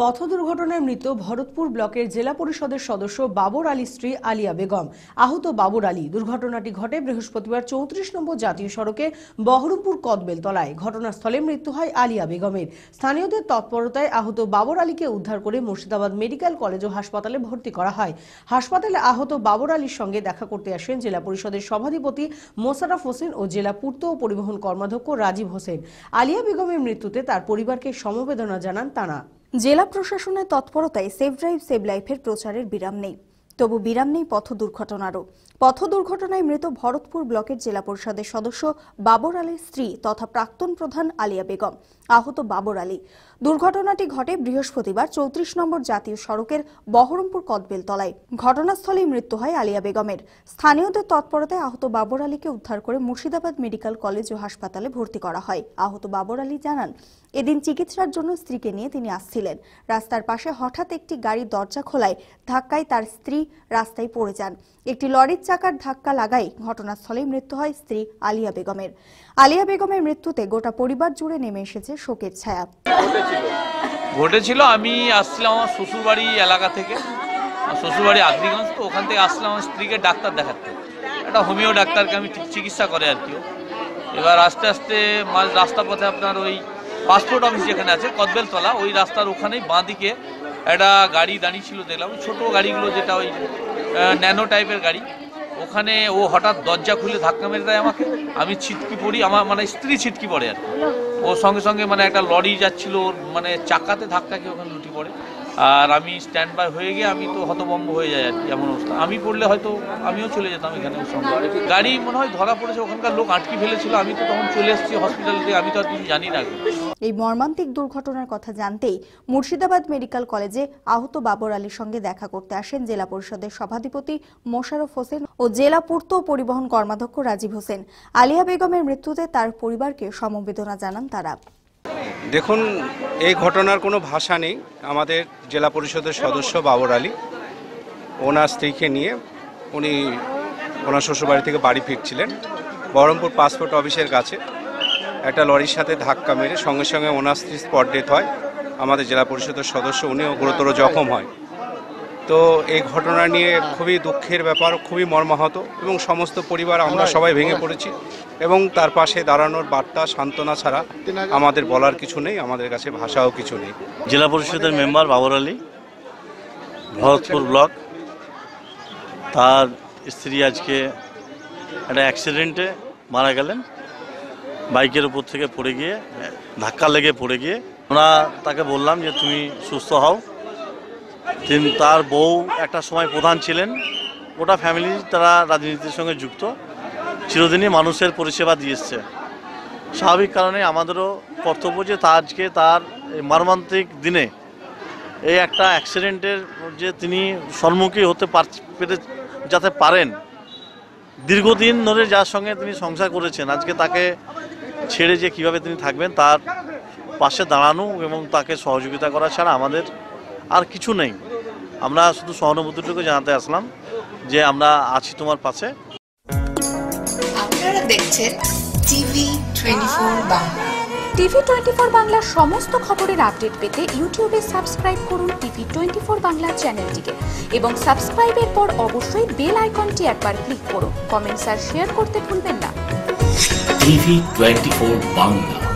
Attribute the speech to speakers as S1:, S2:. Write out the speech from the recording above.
S1: পথ দুর্ঘটনায় মৃত ভরতপুর ব্লকের জেলা পরিষদের সদস্য বাবর আলীর স্ত্রী আলিয়া বেগম। আহত বাবর আলী। দুর্ঘটনাটি ঘটে বৃহস্পতিবার চৌত্রিশ নম্বর জাতীয় সড়কে বহরমপুর কদবেলতলায়। ঘটনাস্থলে মৃত্যু হয় আলিয়া বেগমের। স্থানীয়দের তৎপরতায় আহত বাবর আলীকে উদ্ধার করে মুর্শিদাবাদ মেডিকেল কলেজ ও হাসপাতালে ভর্তি করা হয়। হাসপাতালে আহত বাবর আলীর সঙ্গে দেখা করতে আসেন জেলা পরিষদের সভাধিপতি মোশাররফ হোসেন ও জেলা পূর্ত ও পরিবহন কর্মাধ্যক্ষ রাজীব হোসেন। আলিয়া বেগমের মৃত্যুতে তার পরিবারকে সমবেদনা জানান তারা।
S2: জেলা প্রশাসনের তৎপরতায় সেভ ড্রাইভ সেভ লাইফের প্রচারের বিরাম নেই। তবু বিরাম নেই পথ দুর্ঘটনারও। পথ দুর্ঘটনায় মৃত ভরতপুর ব্লকের জেলা পরিষদের সদস্য বাবর আলীর স্ত্রী তথা প্রাক্তন প্রধান আলিয়া বেগম, আহত বাবর আলী। দুর্ঘটনাটি ঘটে বৃহস্পতিবার চৌত্রিশ নম্বর জাতীয় সড়কের বহরমপুর কদবেল তলায় ঘটনাস্থলেই মৃত্যু হয় আলিয়া বেগমের। স্থানীয়দের তৎপরতায় আহত বাবর আলীকে উদ্ধার করে মুর্শিদাবাদ মেডিকেল কলেজ ও হাসপাতালে ভর্তি করা হয়। আহত বাবর আলী জানান, এদিন চিকিৎসার জন্য স্ত্রীকে নিয়ে তিনি আসছিলেন। রাস্তার পাশে হঠাৎ একটি গাড়ির দরজা খোলায় ধাক্কায় তার স্ত্রী রাস্তায় পড়ে যান। একটি লরির চাকার ধাক্কা লাগায় ঘটনাস্থলেই মৃত্যু হয় স্ত্রী আলিয়া বেগমের। আলিয়া বেগমের মৃত্যুতে গোটা পরিবার জুড়ে নেমে এসেছে শোকের ছায়া।
S3: ঘটেছিল। আমি আসছিলাম আমার শ্বশুরবাড়ি এলাকা থেকে। শ্বশুরবাড়ি আগ্রিগঞ্জ তো ওখান থেকে আসছিলাম আমার স্ত্রীকে ডাক্তার দেখাতে। একটা হোমিও ডাক্তারকে আমি চিকিৎসা করে আর কি এবার আস্তে আস্তে মাঝ রাস্তা পথে আপনার ওই পাসপোর্ট অফিস যেখানে আছে কদবেলতলা ওই রাস্তার ওখানেই বাঁ দিকে একটা গাড়ি দাঁড়িয়ে ছিল, দেখলাম। ছোটো গাড়িগুলো যেটা ওই ন্যানো টাইপের গাড়ি। ওখানে ও হঠাৎ দরজা খুলে ধাক্কা মেরে দেয় আমাকে। আমি ছিটকি পড়ি, আমার মানে স্ত্রী ছিটকি পড়ে আর ও সঙ্গে সঙ্গে মানে একটা লরি যাচ্ছিল, ওর মানে চাকাতে ধাক্কা খেয়ে ওখানে লুটি পড়ে। আর আমি স্ট্যান্ড বাই হয়ে গিয়ে আমি তো হতভম্ব হয়ে যাই আর কি, এমন অবস্থা। আমি পড়লে হয়তো আমিও চলে যেতাম এখানে ওর সঙ্গে। গাড়ি মনে হয় ধরা পড়েছে, ওখানকার লোক আটকে ফেলেছিল। আমি তো তখন চলে এসেছি হসপিটাল থেকে আমি তো আর কিছু জানি না।
S2: এই মর্মান্তিক দুর্ঘটনার কথা জানতেই মুর্শিদাবাদ মেডিকেল কলেজে আহত বাবর আলীর সঙ্গে দেখা করতে আসেন জেলা পরিষদের সভাধিপতি মোশাররফ হোসেন ও জেলা পূর্ত পরিবহন কর্মাধ্যক্ষ রাজীব হোসেন। আলিয়া বেগমের মৃত্যুতে তার পরিবারকে সমবেদনা জানান তারা।
S4: দেখুন, এই ঘটনার কোনো ভাষা নেই। আমাদের জেলা পরিষদের সদস্য বাবর আলী, ওনার স্ত্রীকে নিয়ে উনি ওনার শ্বশুরবাড়ি থেকে বাড়ি ফিরছিলেন। বহরমপুর পাসপোর্ট অফিসের কাছে। একটা লরির সাথে ধাক্কা মেরে সঙ্গে সঙ্গে ওনার স্ত্রী স্পট ডেথ হয়, আমাদের জেলা পরিষদের সদস্য, উনিও গুরুতর জখম হয়। তো এই ঘটনা নিয়ে খুবই দুঃখের ব্যাপার, খুবই মর্মাহত এবং সমস্ত পরিবার, আমরা সবাই ভেঙে পড়েছি এবং তার পাশে দাঁড়ানোর বার্তা সান্ত্বনা ছাড়া আমাদের বলার কিছু নেই, আমাদের কাছে ভাষাও কিছু নেই।
S5: জেলা পরিষদের মেম্বার বাবর আলী, ভরতপুর ব্লক, তার স্ত্রী আজকে একটা অ্যাক্সিডেন্টে মারা গেলেন। বাইকের উপর থেকে পড়ে গিয়ে, ধাক্কা লেগে পড়ে গিয়ে, আমরা তাকে বললাম যে তুমি সুস্থ হও। তিনি তার বউ একটা সময় প্রধান ছিলেন। ওটা ফ্যামিলি তারা রাজনীতির সঙ্গে যুক্ত। চিরদিনই মানুষের পরিষেবা দিয়ে এসছে। স্বাভাবিক কারণে আমাদেরও কর্তব্য যে তা আজকে তার মর্মান্তিক দিনে এই একটা অ্যাক্সিডেন্টের যে তিনি সম্মুখীন হতে পেরে, যাতে পারেন। দীর্ঘদিন ধরে যার সঙ্গে তিনি সংসার করেছেন, আজকে তাকে ছেড়ে যে কীভাবে তিনি থাকবেন তার পাশে দাঁড়ানো এবং তাকে সহযোগিতা করা ছাড়া আমাদের আর কিছু নেই। আমরা শুধু সহানুভূতিটুকু জানাতে আসলাম যে আমরা আছি তোমার পাশে।
S6: আপনারা দেখছেন TV twenty four Bangla.
S7: TV twenty four বাংলার সমস্ত খবরের আপডেট পেতে ইউটিউবে সাবস্ক্রাইব করুন টিভি টোয়েন্টি ফোর বাংলা চ্যানেলটিকে এবং সাবস্ক্রাইবের পর অবশ্যই বেল আইকনটি একবার ক্লিক করুন। কমেন্টস আর শেয়ার করতে ভুলবেন না।
S8: TV twenty four Bangla